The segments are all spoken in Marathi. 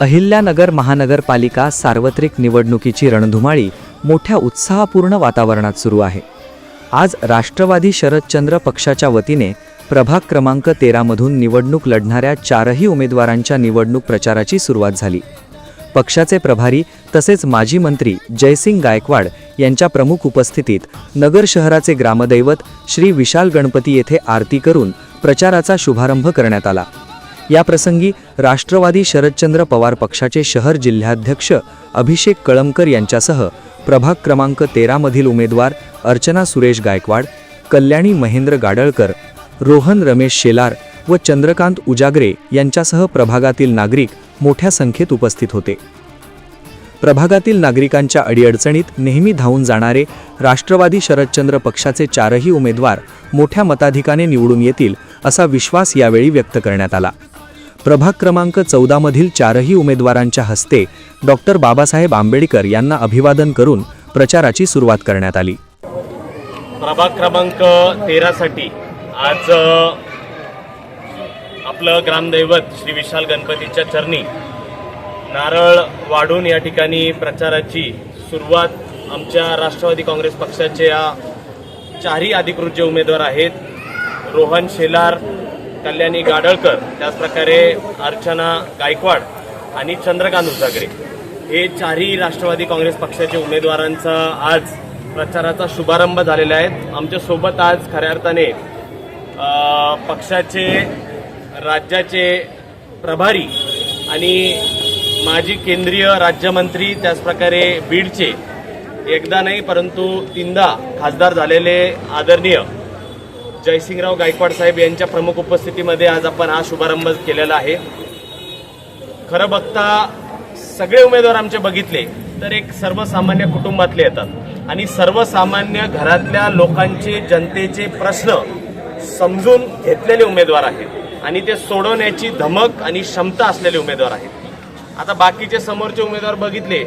अहिल्यानगर महानगरपालिका सार्वत्रिक निवडणुकीची रणधुमाळी मोठ्या उत्साहपूर्ण वातावरणात सुरू आहे. आज राष्ट्रवादी शरदचंद्र पक्षाच्या वतीने प्रभाग क्रमांक तेरामधून निवडणूक लढणाऱ्या चारही उमेदवारांच्या निवडणूक प्रचाराची सुरुवात झाली. पक्षाचे प्रभारी तसेच माजी मंत्री जयसिंग गायकवाड यांच्या प्रमुख उपस्थितीत नगर शहराचे ग्रामदैवत श्री विशाल गणपती येथे आरती करून प्रचाराचा शुभारंभ करण्यात आला. याप्रसंगी राष्ट्रवादी शरदचंद्र पवार पक्षाचे शहर जिल्हाध्यक्ष अभिषेक कळमकर यांच्यासह प्रभाग क्रमांक तेरामधील उमेदवार अर्चना सुरेश गायकवाड कल्याणी महेंद्र गाडळकर रोहन रमेश शेलार व चंद्रकांत उजागरे यांच्यासह प्रभागातील नागरिक मोठ्या संख्येत उपस्थित होते. प्रभागातील नागरिकांच्या अडीअडचणीत नेहमी धावून जाणारे राष्ट्रवादी शरदचंद्र पक्षाचे चारही उमेदवार मोठ्या मताधिकाने निवडून येतील असा विश्वास यावेळी व्यक्त करण्यात आला. प्रभाग क्रमांक चौदामधील चारही उमेदवारांच्या हस्ते डॉक्टर बाबासाहेब आंबेडकर यांना अभिवादन करून प्रचाराची सुरुवात करण्यात आली. प्रभाग क्रमांक तेरासाठी आज आपलं ग्रामदैवत श्री विशाल गणपतीच्या चरणी नारळ वाढून या ठिकाणी प्रचाराची सुरुवात आमच्या राष्ट्रवादी काँग्रेस पक्षाचे या चारही अधिकृत जे उमेदवार आहेत रोहन शेलार कल्याणी गाडळकर त्याचप्रकारे अर्चना गायकवाड आणि चंद्रकांत उजागरे हे चारही राष्ट्रवादी काँग्रेस पक्षाचे उमेदवारांचा आज प्रचाराचा शुभारंभ झालेला आहे. आमच्यासोबत आज खऱ्या अर्थाने पक्षाचे राज्याचे प्रभारी आणि माजी केंद्रीय राज्यमंत्री त्याचप्रकारे बीडचे एकदा नाही परंतु तीनदा खासदार झालेले आदरणीय जयसिंगराव गायकवाड साहेब यांच्या प्रमुख उपस्थितीमध्ये आज आपण हा शुभारंभ केलेला आहे. खरं बघता सगळे उमेदवार आमचे बघितले तर एक सर्वसामान्य कुटुंबातले येतात. आणि सर्वसामान्य घरातल्या लोकांचे जनतेचे प्रश्न समजून घेतलेले उमेदवार आहेत. आणि ते सोडवण्याची धमक आणि क्षमता असलेले उमेदवार आहेत. आता बाकीचे समोरचे उमेदवार बघितले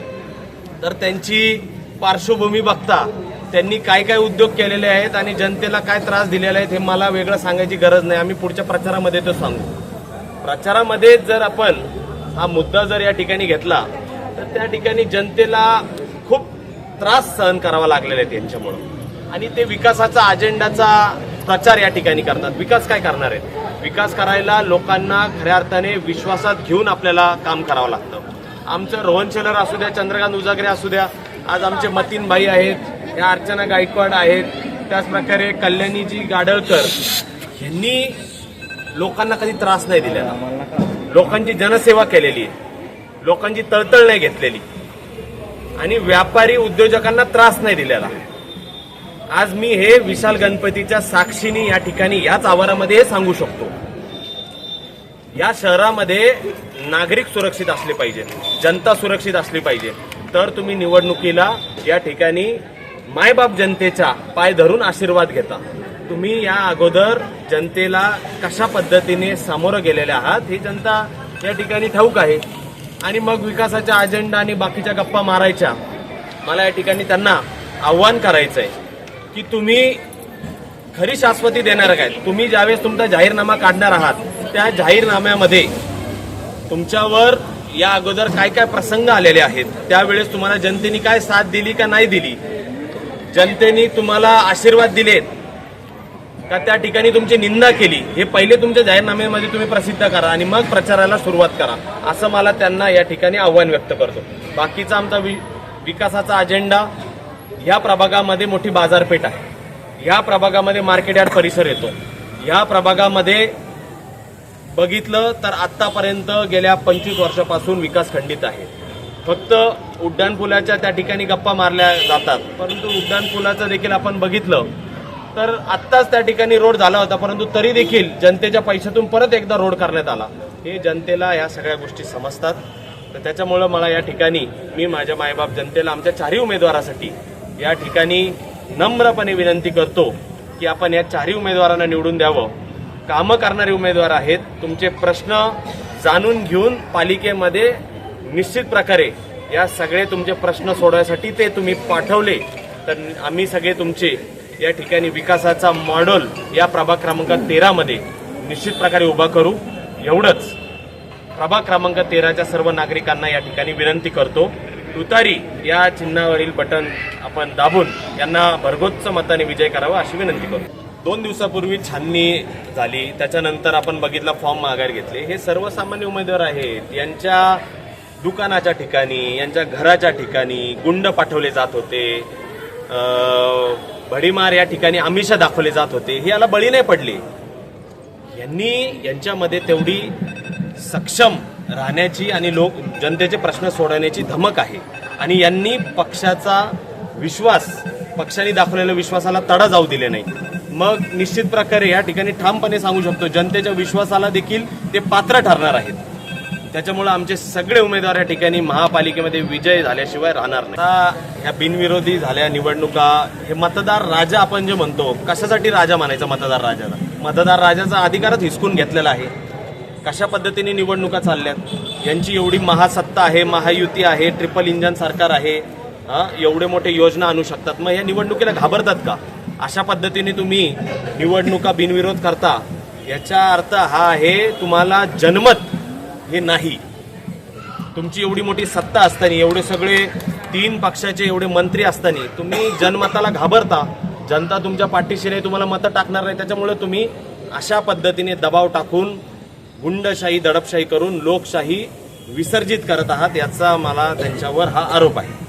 तर त्यांची पार्श्वभूमी बघता त्यांनी काय काय उद्योग केलेले आहेत आणि जनतेला काय त्रास दिलेले आहेत हे मला वेगळं सांगायची गरज नाही. आम्ही पुढच्या प्रचारामध्ये तो सांगू. प्रचारामध्ये जर आपण हा मुद्दा जर या ठिकाणी घेतला तर त्या ठिकाणी जनतेला खूप त्रास सहन करावा लागलेला आहे त्यांच्यामुळं. आणि ते विकासाचा अजेंडाचा प्रचार या ठिकाणी करतात. विकास काय करणार आहेत? विकास करायला लोकांना खऱ्या अर्थाने विश्वासात घेऊन आपल्याला काम करावं लागतं. आमचं रोहन शेलर असू द्या चंद्रकांत उजागरे असू द्या आज आमचे मतीन भाई आहेत. या अर्चना गायकवाड आहेत. त्याचप्रकारे कल्याणीजी गाडळकर यांनी लोकांना कधी त्रास नाही दिलेला. लोकांची जनसेवा केलेली आहे. लोकांची तळतळ नाही घेतलेली. आणि व्यापारी उद्योजकांना त्रास नाही दिलेला. आज मी हे विशाल गणपतीच्या साक्षीने या ठिकाणी याच आवारामध्ये हे सांगू शकतो. या शहरामध्ये नागरिक सुरक्षित असले पाहिजे. जनता सुरक्षित असली पाहिजे. तर तुम्ही निवडणुकीला या ठिकाणी मायबाप जनतेचा पाय धरून आशीर्वाद घेता. तुम्ही या अगोदर जनतेला कशा पद्धतीने सामोरं गेलेले आहात ही जनता या ठिकाणी ठाऊक आहे. आणि मग विकासाच्या अजेंडा आणि बाकीच्या गप्पा मारायच्या मला या ठिकाणी त्यांना आव्हान करायचं आहे की तुम्ही खरी शाश्वती देणार काय? तुम्ही ज्यावेळेस तुमचा जाहीरनामा काढणार आहात त्या जाहीरनाम्यामध्ये तुमच्यावर या अगोदर काय काय प्रसंग आलेले आहेत त्यावेळेस तुम्हाला जनतेने काय साथ दिली का नाही दिली जनतेने तुम्हाला आशीर्वाद दिलेत. का त्या ठिकाणी तुमची निंदा केली? हे पहिले तुमच्या जाहीरनाम्यामध्ये तुम्ही प्रसिद्ध करा आणि मग प्रचाराला सुरुवात करा. असं मला त्यांना या ठिकाणी आव्हान व्यक्त करतो. बाकीचा आमचा वि विकासाचा अजेंडा ह्या प्रभागामध्ये मोठी बाजारपेठ आहे. ह्या प्रभागामध्ये मार्केट यार्ड परिसर येतो. ह्या प्रभागामध्ये बघितलं तर आत्तापर्यंत गेल्या पंचवीस वर्षापासून विकास खंडित आहे. फक्त उड्डाणपुलाच्या त्या ठिकाणी गप्पा मारल्या जातात. परंतु उड्डाणपुलाचं देखील आपण बघितलं. तर आत्ताच त्या ठिकाणी रोड झाला होता परंतु तरी देखील जनतेच्या पैशातून परत एकदा रोड करण्यात आला. हे जनतेला या सगळ्या गोष्टी समजतात. तर त्याच्यामुळं मला या ठिकाणी मी माझ्या मायबाप जनतेला आमच्या चारही उमेदवारासाठी या ठिकाणी नम्रपणे विनंती करतो की आपण या चारही उमेदवारांना निवडून द्यावं. कामं करणारे उमेदवार आहेत. तुमचे प्रश्न जाणून घेऊन पालिकेमध्ये निश्चित प्रकारे या सगळे तुमचे प्रश्न सोडवायसाठी ते तुम्ही पाठवले. तर आम्ही सगळे तुमचे या ठिकाणी विकासाचा मॉडेल या प्रभाग क्रमांक तेरामध्ये निश्चित प्रकारे उभा करू. एवढंच. प्रभाग क्रमांक तेराच्या सर्व नागरिकांना या ठिकाणी विनंती करतो. तुतारी या चिन्हावरील बटन आपण दाबून यांना भरघोच्च मताने विजय करावा अशी विनंती करतो. दोन दिवसापूर्वी छाननी झाली. त्याच्यानंतर आपण बघितला फॉर्म माघार घेतले. हे सर्वसामान्य उमेदवार आहेत. यांच्या दुकानाच्या ठिकाणी यांच्या घराच्या ठिकाणी गुंड पाठवले जात होते. भडीमार या ठिकाणी आमिष दाखवले जात होते. हे याला बळी नाही पडली. यांनी यांच्यामध्ये तेवढी सक्षम राहण्याची आणि लोक जनतेचे प्रश्न सोडवण्याची धमक आहे. आणि यांनी पक्षाचा विश्वास पक्षाने दाखवलेल्या विश्वासाला तडा जाऊ दिले नाही. मग निश्चित प्रकारे या ठिकाणी ठामपणे सांगू शकतो जनतेच्या विश्वासाला देखील ते पात्र ठरणार आहेत. त्याच्यामुळे आमचे सगळे उमेदवार या ठिकाणी महापालिकेमध्ये विजय झाल्याशिवाय राहणार नाही. आता ह्या बिनविरोधी झाल्या निवडणुका हे मतदार राजा आपण जे म्हणतो कशासाठी राजा मानायचा मतदार राजाला? मतदार राजाचा अधिकारच हिसकून घेतलेला आहे. कशा पद्धतीने निवडणुका चालल्यात? यांची एवढी महासत्ता आहे महायुती आहे ट्रिपल इंजन सरकार आहे हां एवढे मोठे योजना आणू शकतात. मग या निवडणुकीला घाबरतात का? अशा पद्धतीने तुम्ही निवडणुका बिनविरोध करता. याचा अर्थ हा आहे तुम्हाला जनमत हे नाही. तुमची एवढी मोठी सत्ता असताना एवढे सगळे तीन पक्षाचे एवढे मंत्री असताना तुम्ही जनमताला घाबरता जनता तुमच्या पाठीशी नाही तुम्हाला मतं टाकणार नाही त्याच्यामुळे तुम्ही अशा पद्धतीने दबाव टाकून गुंडशाही दडपशाही करून लोकशाही विसर्जित करत आहात याचा मला त्यांच्यावर हा आरोप आहे.